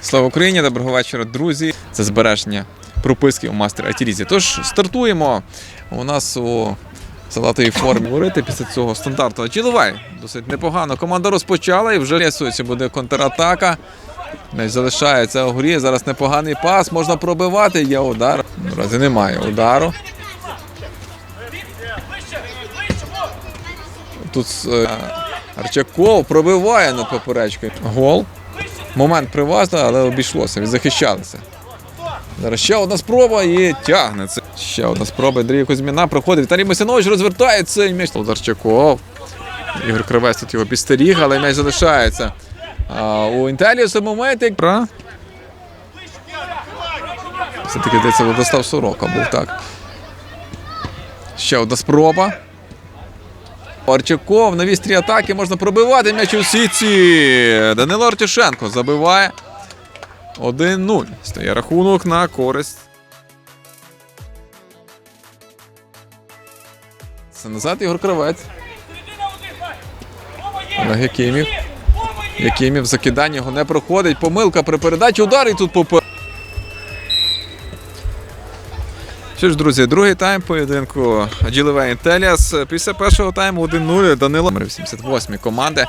Слава Україні! Доброго вечора, друзі! Це збереження прописки у мастер Атірізі. Тож стартуємо. У нас у Салатої формі говорити після цього стандарту. Чіловай досить непогано. Команда розпочала і вже рясується. Буде контратака. Меч залишається у грі. Зараз непоганий пас. Можна пробивати. Є удар. Наразі немає удару. Тут е, Арчаков пробиває над поперечкою. Гол. Момент приваза, але обійшлося, відзахищалися. Зараз ще одна спроба і тягне це. Ще одна спроба. Андрій Кузьміна проходить. Віталій Масянович розвертає цей м'яч. Ударчаков. Ігор Кривець тут його підстеріг, але м'яч залишається. А, у Інтеліуса момент, як... Все-таки здається, Владислав Сорока був так. Ще одна спроба. Арчаков на вістрі атаки можна пробивати м'яч у сіці. Данило Артюшенко забиває. 1-0. Стає рахунок на користь. Це назад Ігор Кравець. Олег Якимів. Якимів закидання його не проходить. Помилка при передачі. Удар і тут попер. Що ж, друзі, другий тайм поєдинку Джилеве Інтеліас. Після першого тайму 1-0 Данило 88 команди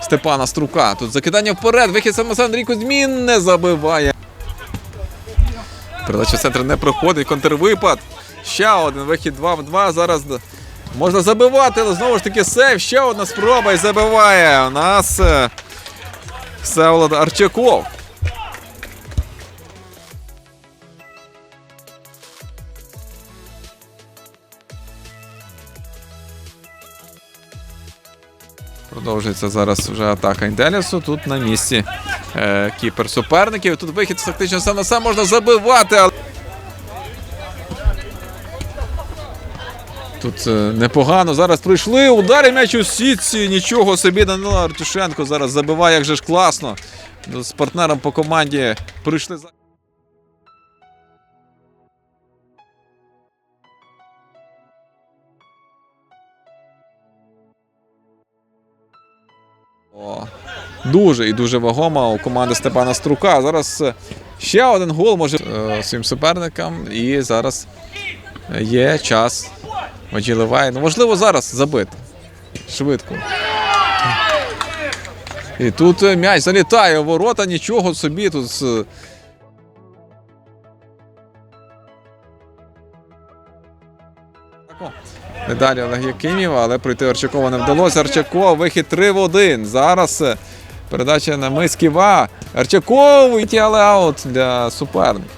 Степана Струка. Тут закидання вперед. Вихід саме Андрій Кузьмін не забиває. Передача в центр не проходить. Контрвипад. Ще один вихід 2 в 2. Зараз можна забивати, але знову ж таки сейв. Ще одна спроба і забиває. У нас е, Всеволод Арчаков. Продовжується зараз вже атака Інделісу. Тут на місці е, кіпер суперників. Тут вихід фактично сам на сам можна забивати. Але... Тут е, непогано. Зараз прийшли. Удари м'яч у сітці. Нічого собі Данило Артюшенко зараз забиває, як же ж класно. Ну, З партнером по команді прийшли за. Дуже і дуже вагома у команди Степана Струка. Зараз е, ще один гол може е, своїм суперникам. І зараз є час. Ваджілевай. Ну, можливо, зараз забити. Швидко. І тут м'яч залітає у ворота, нічого собі тут. О, Олег Якимів, але пройти Арчакова не вдалося. Арчаков, вихід 3 в 1. Зараз е, передача на Мисківа. Арчаков і аут для суперника.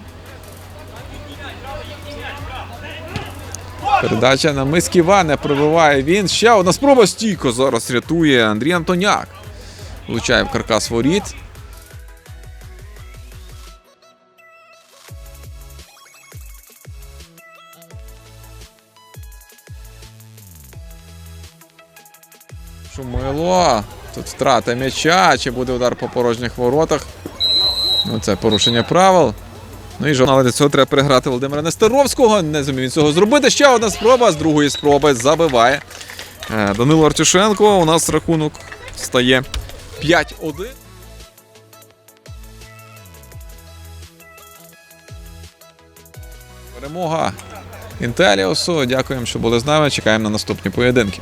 Передача на Мисківа не пробиває він. Ще одна спроба стійко зараз рятує Андрій Антоняк. Влучає в каркас воріт. Шумило. Тут втрата м'яча. Чи буде удар по порожніх воротах? Ну, це порушення правил. Ну і жодного для цього треба переграти Володимира Нестеровського. Не зумів він цього зробити. Ще одна спроба. З другої спроби забиває. Е, Данило Артюшенко. У нас рахунок стає 5-1. Перемога Інтеліусу. Дякуємо, що були з нами. Чекаємо на наступні поєдинки.